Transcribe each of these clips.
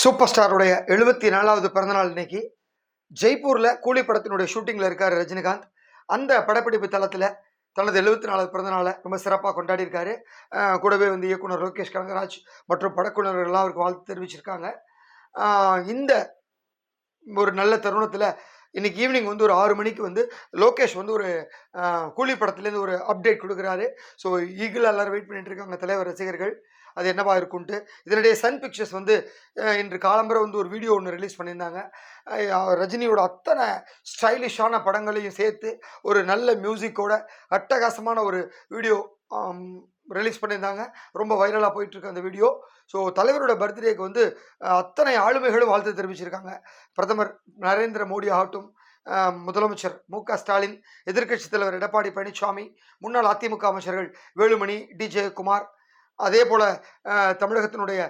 Super ஸ்டாருடைய எழுபத்தி நாலாவது பிறந்தநாள் இன்னைக்கு. ஜெய்ப்பூரில் கூலி படத்தினுடைய ஷூட்டிங்கில் இருக்கார் ரஜினிகாந்த். அந்த படப்பிடிப்பு தளத்தில் தனது எழுபத்தி நாலாவது பிறந்தநாளை ரொம்ப சிறப்பாக கொண்டாடியிருக்காரு. கூடவே வந்து இயக்குனர் லோகேஷ் கனகராஜ் மற்றும் படக்குழுவினர்கள்லாம் அவருக்கு வாழ்த்து தெரிவிச்சிருக்காங்க. இந்த ஒரு நல்ல தருணத்தில் இன்றைக்கி ஈவினிங் வந்து ஒரு ஆறு மணிக்கு வந்து லோகேஷ் வந்து ஒரு கூலி படத்துலேருந்து ஒரு அப்டேட் கொடுக்குறாரு. ஸோ ஈகிள் எல்லாரும் வெயிட் பண்ணிட்டு இருக்காங்க தலைவர் ரசிகர்கள். அது என்னவா இருக்குன்ட்டு. இதனிடையே சன் பிக்சர்ஸ் வந்து இன்று காலம்பரை வந்து ஒரு வீடியோ ஒன்று ரிலீஸ் பண்ணியிருந்தாங்க. ரஜினியோட அத்தனை ஸ்டைலிஷான படங்களையும் சேர்த்து ஒரு நல்ல மியூசிக்கோட அட்டகாசமான ஒரு வீடியோ ரிலீஸ் பண்ணியிருந்தாங்க. ரொம்ப வைரலாக போயிட்டுருக்கு அந்த வீடியோ. ஸோ தலைவரோட பர்த்டேக்கு வந்து அத்தனை ஆளுமைகளும் வாழ்த்து தெரிவிச்சிருக்காங்க. பிரதமர் நரேந்திர மோடி ஆகட்டும் முதலமைச்சர் மு க ஸ்டாலின் எதிர்க்கட்சித் தலைவர் எடப்பாடி பழனிசாமி முன்னாள் அதிமுக அமைச்சர்கள் வேலுமணி டி ஜெயக்குமார் அதே போல் தமிழகத்தினுடைய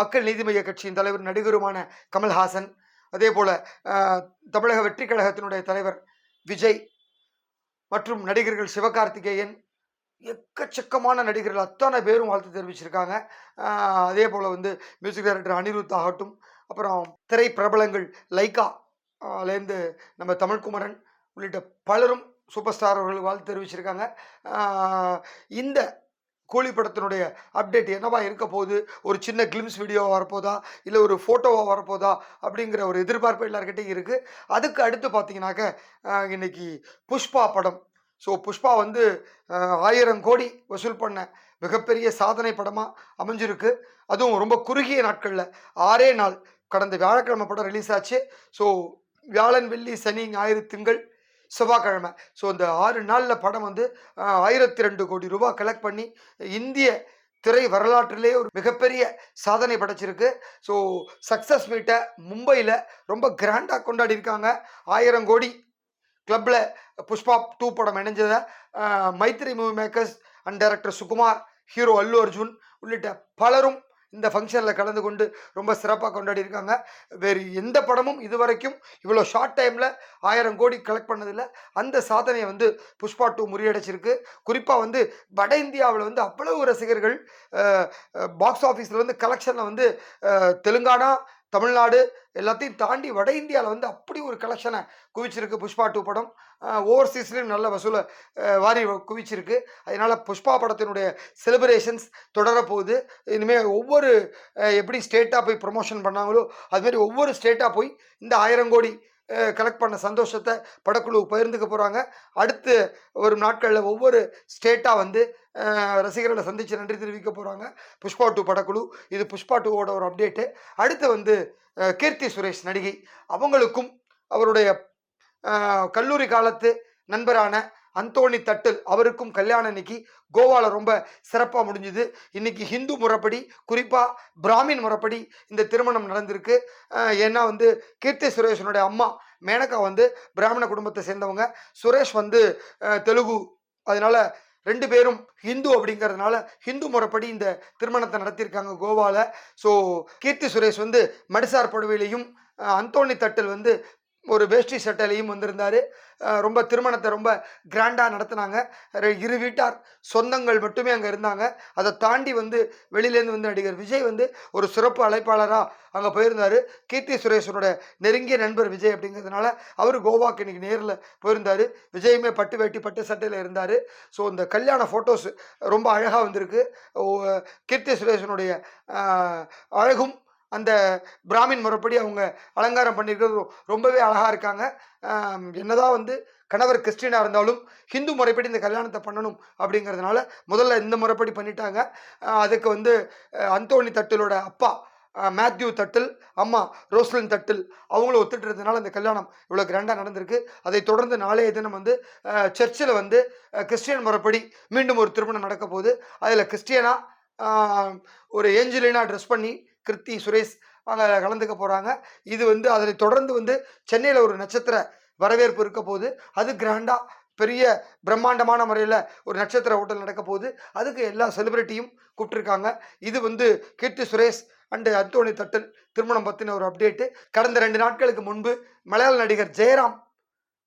மக்கள் நீதி மய்ய கட்சியின் தலைவர் நடிகருமான கமல்ஹாசன் அதே போல் தமிழக வெற்றி கழகத்தினுடைய தலைவர் விஜய் மற்றும் நடிகர்கள் சிவகார்த்திகேயன் எக்கச்சக்கமான நடிகர்கள் அத்தனை பேரும் வாழ்த்து தெரிவிச்சிருக்காங்க. அதே போல் வந்து மியூசிக் டைரக்டர் அனிருத் ஆகட்டும் அப்புறம் திரை பிரபலங்கள் லைக்கா லேருந்து நம்ம தமிழ்குமரன் உள்ளிட்ட பலரும் சூப்பர் ஸ்டார் அவர்கள் வாழ்த்து தெரிவிச்சிருக்காங்க. இந்த கூலி படத்தினுடைய அப்டேட் என்னவா இருக்க போகுது? ஒரு சின்ன கிளிம்ஸ் வீடியோவாக வரப்போதா? இல்லை ஒரு ஃபோட்டோவாக வரப்போதா? அப்படிங்கிற ஒரு எதிர்பார்ப்பு எல்லாருக்கிட்டையும் இருக்குது அதுக்கு அடுத்து பார்த்தீங்கன்னாக்க இன்னைக்கு புஷ்பா படம். ஸோ புஷ்பா வந்து ஆயிரம் கோடி வசூல் பண்ண மிகப்பெரிய சாதனை படமாக அமைஞ்சிருக்கு. அதுவும் ரொம்ப குறுகிய நாட்களில். ஆறே நாள். கடந்த வியாழக்கிழமை படம் ரிலீஸ் ஆச்சு. ஸோ வியாழன் வெள்ளி சனி ஞாயிறு திங்கள் செவ்வாய்க்கிழமை. ஸோ இந்த ஆறு நாளில் படம் வந்து ஆயிரத்தி ரெண்டு கோடி ரூபாய் கலெக்ட் பண்ணி இந்திய திரை வரலாற்றிலே ஒரு மிகப்பெரிய சாதனை படைச்சிருக்கு. ஸோ சக்ஸஸ் மீட்டை மும்பையில் ரொம்ப கிராண்டாக கொண்டாடி இருக்காங்க. ஆயிரம் கோடி கிளப்பில் புஷ்பா டூ படம் இணைஞ்சதை Maitri Mythri movie makers and director Sukumar hero Allu Arjun உள்ளிட்ட பலரும் இந்த ஃபங்க்ஷனில் கலந்து கொண்டு ரொம்ப சிறப்பாக கொண்டாடி இருக்காங்க வேறு எந்த படமும் இதுவரைக்கும் இவ்வளோ ஷார்ட் டைமில் ஆயிரம் கோடி கலெக்ட் பண்ணதில்லை. அந்த சாதனையை வந்து புஷ்பா டூ முறியடைச்சிருக்கு. குறிப்பாக வந்து வட இந்தியாவில் வந்து அவ்வளவு ரசிகர்கள் பாக்ஸ் ஆஃபீஸில் வந்து கலெக்ஷனில் வந்து தெலுங்கானா தமிழ்நாடு எல்லாத்தையும் தாண்டி வட இந்தியாவில் வந்து அப்படி ஒரு கலெக்ஷனை குவிச்சிருக்கு. புஷ்பா டூ படம். ஓவர்சீஸ்லேயும் நல்ல வசூலை வாரி குவிச்சிருக்கு. அதனால் புஷ்பா படத்தினுடைய செலிப்ரேஷன்ஸ் தொடரப்போகுது. இனிமேல் ஒவ்வொரு எப்படி ஸ்டேட்டாக போய் ப்ரொமோஷன் பண்ணாங்களோ அதுமாரி ஒவ்வொரு ஸ்டேட்டாக போய் இந்த ஆயிரம் கோடி கலெக்ட் பண்ண சந்தோஷத்தை படக்குழு பகிர்ந்துக்க போகிறாங்க அடுத்து வரும் நாட்களில் ஒவ்வொரு ஸ்டேட்டாக வந்து ரசிகர்களை சந்தித்து நன்றி தெரிவிக்க போகிறாங்க புஷ்பா டூ படக்குழு இது புஷ்பா டூவோட ஒரு அப்டேட்டு அடுத்து வந்து கீர்த்தி சுரேஷ் நடிகை. அவங்களுக்கும் அவருடைய கல்லூரி காலத்து நண்பரான அந்தோணி தட்டில் அவருக்கும் கல்யாணம் இன்னைக்கு கோவாவில் ரொம்ப சிறப்பாக முடிஞ்சுது. இன்னைக்கு ஹிந்து முறைப்படி குறிப்பாக பிராமின் முறைப்படி இந்த திருமணம் நடந்திருக்கு. ஏன்னா வந்து கீர்த்தி சுரேஷனுடைய அம்மா மேனகா வந்து பிராமண குடும்பத்தை சேர்ந்தவங்க. சுரேஷ் வந்து தெலுங்கு. அதனால ரெண்டு பேரும் ஹிந்து அப்படிங்கிறதுனால ஹிந்து முறைப்படி இந்த திருமணத்தை நடத்தியிருக்காங்க கோவாவில் ஸோ கீர்த்தி சுரேஷ் வந்து மடிசார் படுவையிலையும் அந்தோணி தட்டில் வந்து ஒரு வேஷ்டி சட்டையிலையும் வந்திருந்தார். ரொம்ப திருமணத்தை ரொம்ப கிராண்டாக நடத்தினாங்க. இரு வீட்டார் சொந்தங்கள் மட்டுமே அங்கே இருந்தாங்க. அதை தாண்டி வந்து வெளியிலேருந்து வந்து நடிகர் விஜய் வந்து ஒரு சிறப்பு அழைப்பாளராக அங்கே போயிருந்தார். கீர்த்தி சுரேஷனோட நெருங்கிய நண்பர் விஜய் அப்படிங்கிறதுனால அவர் கோவாக்கு இன்னைக்கு நேரில் போயிருந்தார். விஜயுமே பட்டு வேட்டி பட்டு சட்டையில் இருந்தார். ஸோ இந்த கல்யாண ஃபோட்டோஸ் ரொம்ப அழகாக வந்திருக்கு. கீர்த்தி சுரேஷனுடைய அழகும் அந்த பிராமின் முறைப்படி அவங்க அலங்காரம் பண்ணியிருக்கிறது ரொம்பவே அழகாக இருக்காங்க. என்னதான் வந்து கணவர் கிறிஸ்டினாக இருந்தாலும் ஹிந்து முறைப்படி இந்த கல்யாணத்தை பண்ணணும் அப்படிங்கிறதுனால முதல்ல இந்த முறைப்படி பண்ணிட்டாங்க. அதுக்கு வந்து அந்தோனி அந்தோணி தட்டிலோட அப்பா மேத்யூ தட்டில் அம்மா ரோஸ்லின் தட்டில் அவங்களும் ஒத்துட்டுறதுனால அந்த கல்யாணம் இவ்வளோ கிராண்டாக நடந்திருக்கு. அதை தொடர்ந்து நாளைய தினம் வந்து சர்ச்சில் வந்து கிறிஸ்டியன் முறைப்படி மீண்டும் ஒரு திருமணம் நடக்க போகுது. அதில் கிறிஸ்டியனாக ஒரு ஏஞ்சலினா ட்ரெஸ் பண்ணி கிருத்தி சுரேஷ் அங்கே கலந்துக்க போகிறாங்க இது வந்து அதனை தொடர்ந்து வந்து சென்னையில் ஒரு நட்சத்திர வரவேற்பு இருக்க போகுது. அது கிராண்டாக பெரிய பிரம்மாண்டமான முறையில் ஒரு நட்சத்திர ஹோட்டல் நடக்க போகுது. அதுக்கு எல்லா செலிபிரிட்டியும் கூப்பிட்டுருக்காங்க. இது வந்து கீர்த்தி சுரேஷ் அண்டு அந்தோணி தட்டல் திருமணம் பற்றின ஒரு அப்டேட்டு. கடந்த ரெண்டு நாட்களுக்கு முன்பு மலையாள நடிகர் ஜெயராம்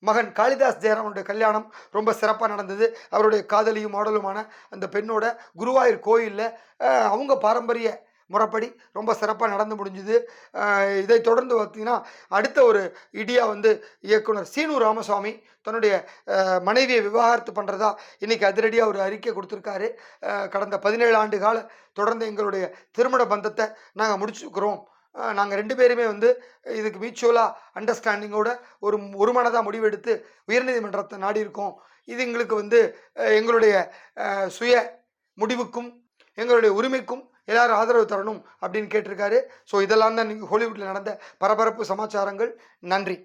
மகன் காளிதாஸ் ஜெயராமனுடைய கல்யாணம் ரொம்ப சிறப்பாக நடந்தது. அவருடைய காதலியும் மாடலுமான அந்த பெண்ணோட குருவாயூர் கோயிலில் அவங்க பாரம்பரிய முறைப்படி ரொம்ப சிறப்பாக நடந்து முடிஞ்சுது. இதை தொடர்ந்து பார்த்தீங்கன்னா அடுத்த ஒரு இடியா வந்து இயக்குனர் சீனு ராமசாமி தன்னுடைய மனைவியை விவாகரத்து பண்ணுறதா இன்றைக்கி அதிரடியாக ஒரு அறிக்கை கொடுத்துருக்காரு. கடந்த பதினேழு ஆண்டு கால தொடர்ந்து எங்களுடைய திருமண பந்தத்தை நாங்கள் முடிச்சுக்கிறோம். நாங்கள் ரெண்டு பேருமே வந்து இதுக்கு மியூச்சுவலாக அண்டர்ஸ்டாண்டிங்கோட ஒரு ஒரு மனதாக முடிவெடுத்து உயர்நீதிமன்றத்தை நாடி இருக்கோம். இது எங்களுக்கு வந்து எங்களுடைய சுய முடிவுக்கும் எங்களுடைய உரிமைக்கும் எல்லாரும் ஆதரவு தரணும் அப்படின்னு கேட்டிருக்காரு. ஸோ இதெல்லாம் தான் நீங்கள் ஹாலிவுட்டில் நடந்த பரபரப்பு சமாச்சாரங்கள். நன்றி.